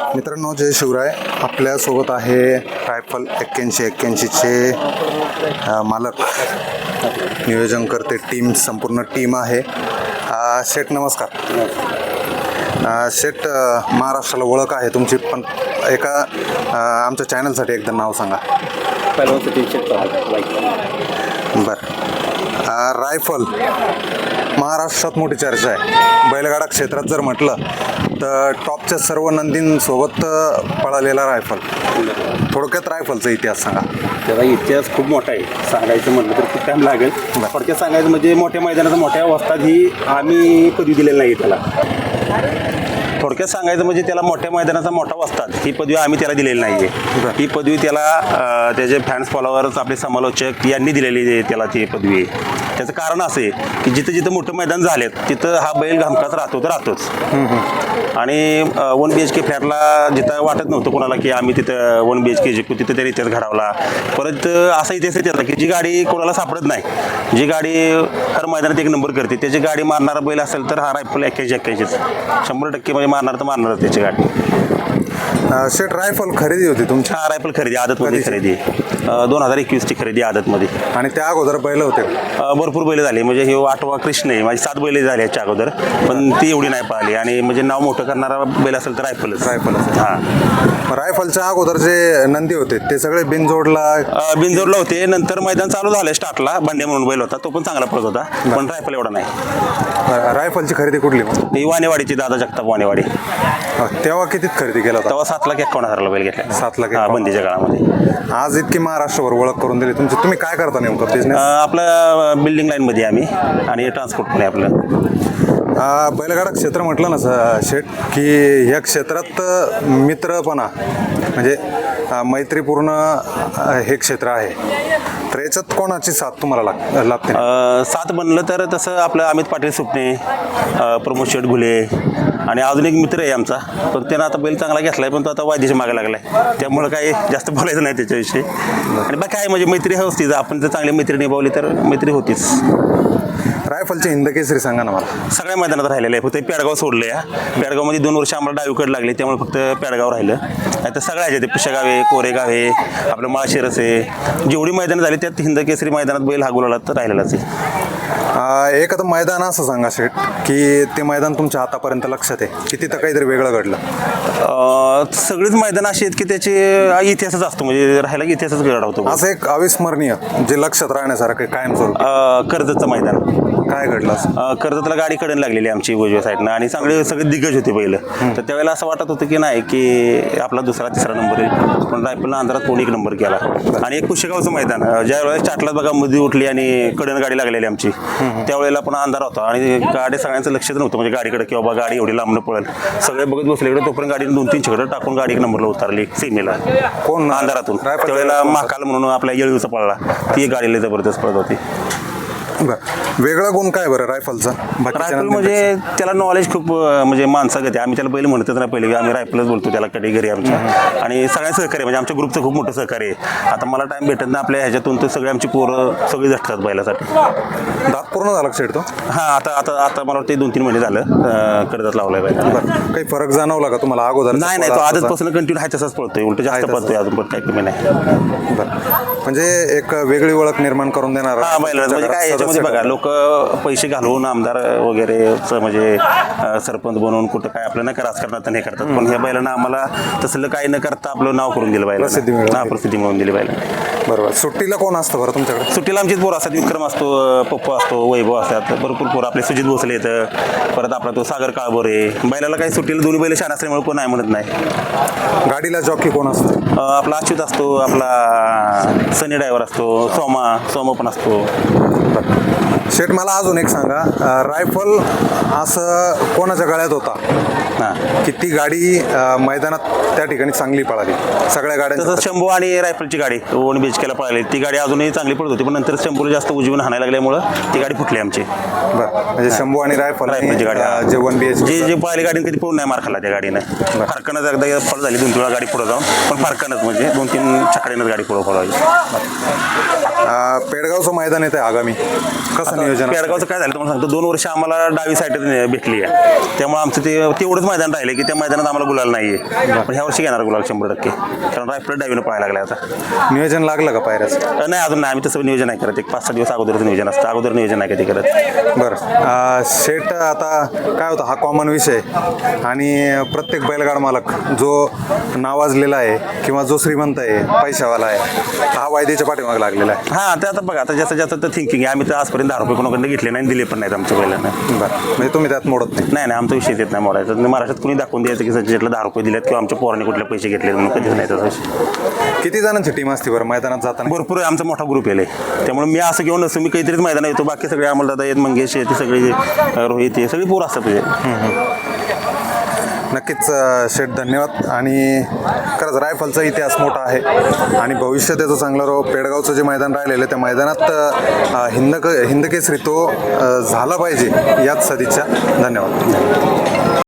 मित्रांनो जय शिवराय. आपल्यासोबत आहे रायफल एक्क्याऐंशी एक्क्याऐंशीचे मालक. नियोजन करते टीम संपूर्ण टीम आहे. शेठ नमस्कार. शेठ महाराष्ट्राला ओळख आहे तुमची पण एका आमच्या चॅनलसाठी एकदा नाव सांगा. बरं. रायफल. महाराष्ट्रात मोठी चर्चा आहे. बैलगाडा क्षेत्रात जर म्हटलं तर टॉपच्या सर्व नंदींसोबत पळालेला रायफल. थोडक्यात रायफलचा इतिहास सांगा. त्याचा इतिहास खूप मोठा आहे. सांगायचं म्हटलं तर खूप टाईम लागेल. थोडक्यात सांगायचं म्हणजे मोठ्या मैदानाचा मोठ्या अवस्थात ही आम्ही पदवी दिलेली नाही त्याला. थोडक्यात सांगायचं म्हणजे त्याला मोठ्या मैदानाचा मोठा वस्ताद. ही पदवी आम्ही त्याला दिलेली नाही आहे ही पदवी त्याला त्याचे फॅन्स फॉलोअर्स आपले समालोचक यांनी दिलेली आहे त्याला ती पदवी. आहे त्याचं कारण असं आहे की जिथं जिथं मोठं मैदान झालेत तिथं हा बैल घामकाच राहतो तर राहतोच. आणि वन बी एच के फ्लॅटला जिथं वाटत नव्हतं कोणाला की आम्ही तिथं वन बी एच के जिंकू तिथं त्याने इतिहास घडवला. परत असा इतिहास आहे त्याचा की जी गाडी कोणाला सापडत नाही जी गाडी हर मैदानात एक नंबर करते त्याची गाडी मारणारा बैल असेल तर हा रायफल एक्क्याऐंशी एक्क्याऐंशीच. शंभर टक्के म्हणजे मारणार तर मारणार त्याची गाठी. शेठ रायफल खरेदी होती तुमची. हा रायफल खरेदी आदतमध्ये खरेदी. दोन हजार एकवीसची खरेदी आदतमध्ये. आणि त्या अगोदर बैल होते? अ, भरपूर बैल झाली. म्हणजे हे आठवा कृष्ण आहे. माझी सात बैल झाली याच्या अगोदर. पण ती एवढी नाही पाहिली. आणि म्हणजे नाव मोठं करणारा बैल असेल तर रायफलच रायफलच. हां. रायफलच्या अगोदर जे नंदी होते ते सगळे बिनजोडला अ, बिंजोरला होते. नंतर मैदान चालू झालं स्टार्टला बंड्या म्हणून बैल होता. तो पण चांगला पळत होता. पण रायफल एवढा नाही. रायफलची खरेदी कुठली मग? ही वानेवाडीची दादा जगताप वानेवाडी अ, तेव्हा कितीत खरेदी केला होता? तेव्हा सात लाख एकावन्न हजारला बैल घेतला. सात लाख हा. बंदीच्या काळामध्ये. आज इतकी महाराष्ट्रावर ओळख करून दिली. तुमची तुम्ही काय करता नेमकं अ, बिझनेस आपलं बिल्डिंग लाईनमध्ये आहे आम्ही आणि ट्रान्सपोर्ट पण आहे आपलं बैलगाडा क्षेत्र म्हटलं ना स- शेठ की या क्षेत्रात मित्रपणा म्हणजे अ, मैत्रीपूर्ण अ, हे क्षेत्र आहे. याच्यात कोणाची साथ तुम्हाला लाग लागते? अ, सात बनलं तर तसं आपलं अमित पाटील सुपणे अ, प्रमोद शेठ घुले आणि अजून एक मित्र आहे आमचा. पण त्यानं आता बैल चांगला घेतलाय पण तो आता वायदेशी मागे लागलाय. त्यामुळं काही जास्त बोलायचं नाही त्याच्याविषयी. आणि बाकी काय म्हणजे मैत्री होतीच आपण जर चांगली मैत्री निभावली तर मैत्री होतीच. रायफलची हिंद केसरी सांगा ना मला. सगळ्या मैदानात राहिलेलं आहे फक्त पेडगाव सोडलं या पेडगावमध्ये दोन वर्ष आम्हाला डावीकडे लागले त्यामुळे फक्त पेडगाव राहिलं. नाही तर सगळ्या ह्याच्यात पुशेगाव आहे कोरेगाव आहे आपलं माळशिरस आहे. जेवढी मैदानं झाली त्यात हिंद केसरी मैदानात बैल हा गुलाला तर राहिलेलाच आहे. एखादं मैदान असं सांगा शेठ की ते मैदान तुमच्या आतापर्यंत लक्षात आहे की तिथं काहीतरी वेगळं घडलं? सगळीच मैदान अशी आहेत की त्याचे इतिहासच असतो म्हणजे राहायला इतिहासच घडवतो. असं एक अविस्मरणीय जे लक्षात राहण्यासारखं अ, कर्जतचं मैदान. काय घडलं असं? अ, कर्जतला गाडी कडून लागलेली आमची उजव्या साईडनं आणि चांगले सगळे दिग्गज होते पहिलं. तर त्यावेळेला असं वाटत होतं की नाही की आपला दुसरा तिसरा नंबर आहे पण रायफलनं अंधारात कोणी एक नंबर केला. आणि एक कुशेगावचं मैदान अ, ज्या वेळेस चाटलात बघा मध्ये उठली आणि कडन गाडी लागलेली आमची. त्यावेळेला पण अंधार होता आणि गाडी सगळ्यांचं लक्षच नव्हतं. म्हणजे गाडीकडे किंवा बा गाडी एवढी लांबनं पळेल. सगळे बघत बसले इकडे. तोपर्यंत गाडीने दोन तीन छकडं टाकून गाडी एक नंबरला उतरली सीमेला. कोण? अंधारातून. रायफल- त्यावेळेला महाकाल म्हणून आपल्या येळूचा पळला. ती एक गाडीला जबरदस्त पळत होती. बरं. वेगळा गुण काय बरं रायफलचा? रायफल? म्हणजे त्याला नॉलेज खूप म्हणजे माणसागत आहे आम्ही त्याला पहिले म्हणतच नाही पहिले. आम्ही रायफलच बोलतो त्याला कधी घरी आमच्या आणि सगळ्या सहकार्य म्हणजे आमच्या ग्रुपचं खूप मोठं सहकार्य आहे. आता मला टाइम भेटत नाही आपल्या ह्याच्यातून तर सगळे आमची पोरं सगळी झटतात बैलासाठी. दात पूर्ण झाला शेठ तो? हां आता आता आता मला वाटतं दोन तीन महिने झालं कर्जात लावलाय बैल काही फरक जाणवला का तुम्हाला अगोदर? नाही नाही तो आजपासून कंटिन्यू आहे तसाच पळतोय. उलट जास्त. पळतोय अजून पण काही कमी नाही. बरं. म्हणजे एक वेगळी ओळख निर्माण करून देणार हा बैल म्हणजे काय याच्यामध्ये बघा लोक पैसे घालून आमदार वगैरे म्हणजे सरपंच बनवून कुठं काय आपलं नाही राजकारणात हे करतात. पण ह्या बैलांना आम्हाला तसलं काही न करता आपलं नाव करून दिलं दिली. प्रसिद्धी मिळवून दिली बैला बरोबर. सुट्टीला कोण असतं बरं तुमच्याकडे? सुट्टीला आमचीच पोरं असतात. विक्रम असतो पप्पू असतो वैभव असतात. भरपूर पोरं आपले. सुजित भोसले येतं परत आपला तो सागर काळबोरे बैलाला काही सुट्टीला दोन्ही बैल छान असल्यामुळे कोण नाही म्हणत नाही. गाडीला जॉकी कोण असतं? आपला अच्युत असतो आपला सनी ड्रायव्हर असतो सोमा सोमा पण असतो. शेठ मला अजून एक सांगा. रायफल असं कोणाच्या गळ्यात होता? हां. की ती गाडी अं, मैदानात त्या ठिकाणी चांगली पळाली? सगळ्या गाड्या तसं शंभू आणि रायफलची गाडी वन बीच केला पळाली. ती गाडी अजूनही चांगली पडत होती पण नंतर शंभूला जास्त उजवीन हाणायला लागल्यामुळं ती गाडी फुटली आमची. बरं. म्हणजे शंभू आणि रायफल रायफलची गाडी, अ. जे वन बी एच जे जे पहिली गाडीने कधी पळून नाही मार खाल्ला त्या गाडीनं. फारकनच एकदा फळ झाली दोन तीन वेळा गाडी पुढे जाऊन पण फारकनच म्हणजे दोन तीन छकड्यानंच गाडी पुढे पळवायची पेडगावचं मैदान येते आगामी. कसं नियोजन आहे? पेडगावचं काय झालं? तुम्हाला सांगतो दोन वर्ष आम्हाला डावी साईड भेटली आहे. त्यामुळे आमचं ते तेवढंच मैदान राहिले की त्या मैदानात आम्हाला गुलाल नाही आहे पण ह्या वर्षी घेणार गुलाल शंभर टक्के. कारण रायफल डावीनं पळायला लागला आता. नियोजन लागलं का पायऱ्याचं? नाही अजून नाही. आम्ही तसं नियोजन नाही करत. एक पाच सहा दिवस अगोदरच नियोजन असतं. अगोदर नियोजन नाही कधी करत. बरं. शेट आता काय होतं? हा कॉमन विषय. आणि प्रत्येक बैलगाड मालक जो नावाजलेला आहे किंवा जो श्रीमंत आहे पैशावाला आहे हा वायदेच्या पाठीमागे लागलेला आहे. हां आता बघा आता जास्त जास्त तर थिंकिंग आहे आम्ही तर आजपर्यंत दहा रुपये कोणाकडे घेतले नाही आणि दिले पण नाहीत आमच्या बैलांना बरं. म्हणजे तुम्ही त्यात मोडत नाही. नाही नाही आमचा विषय देत नाही मोडायचा. आणि महाराष्ट्रात कुणी दाखवून द्यायचं की संजयला दहा रुपये दिलेत किंवा आमच्या पोराने कुठले पैसे घेतले म्हणून कधीच नाही तसं विषय. किती जणांची टीम असते बरं मैदानात जाताना? भरपूर आहे आमचा मोठा ग्रुप आहे त्यामुळे मी असं घेऊन नसतो मी काहीतरीच मैदान येतो. बाकी सगळे आम्हाला दादा येत मंगेश आहे ते सगळे अं, रोहित आहे सगळी पोरं असतात तुझे नक्कीच शेठ धन्यवाद. आणि खरंच रायफलचा इतिहास मोठा आहे. आणि भविष्य त्याचं चांगलं राहो. पेडगावचं जे मैदान राहिलेलं आहे त्या मैदानात हिंदक हिंद हिंदकेसरी तो झाला पाहिजे याच सदिच्छा. धन्यवाद.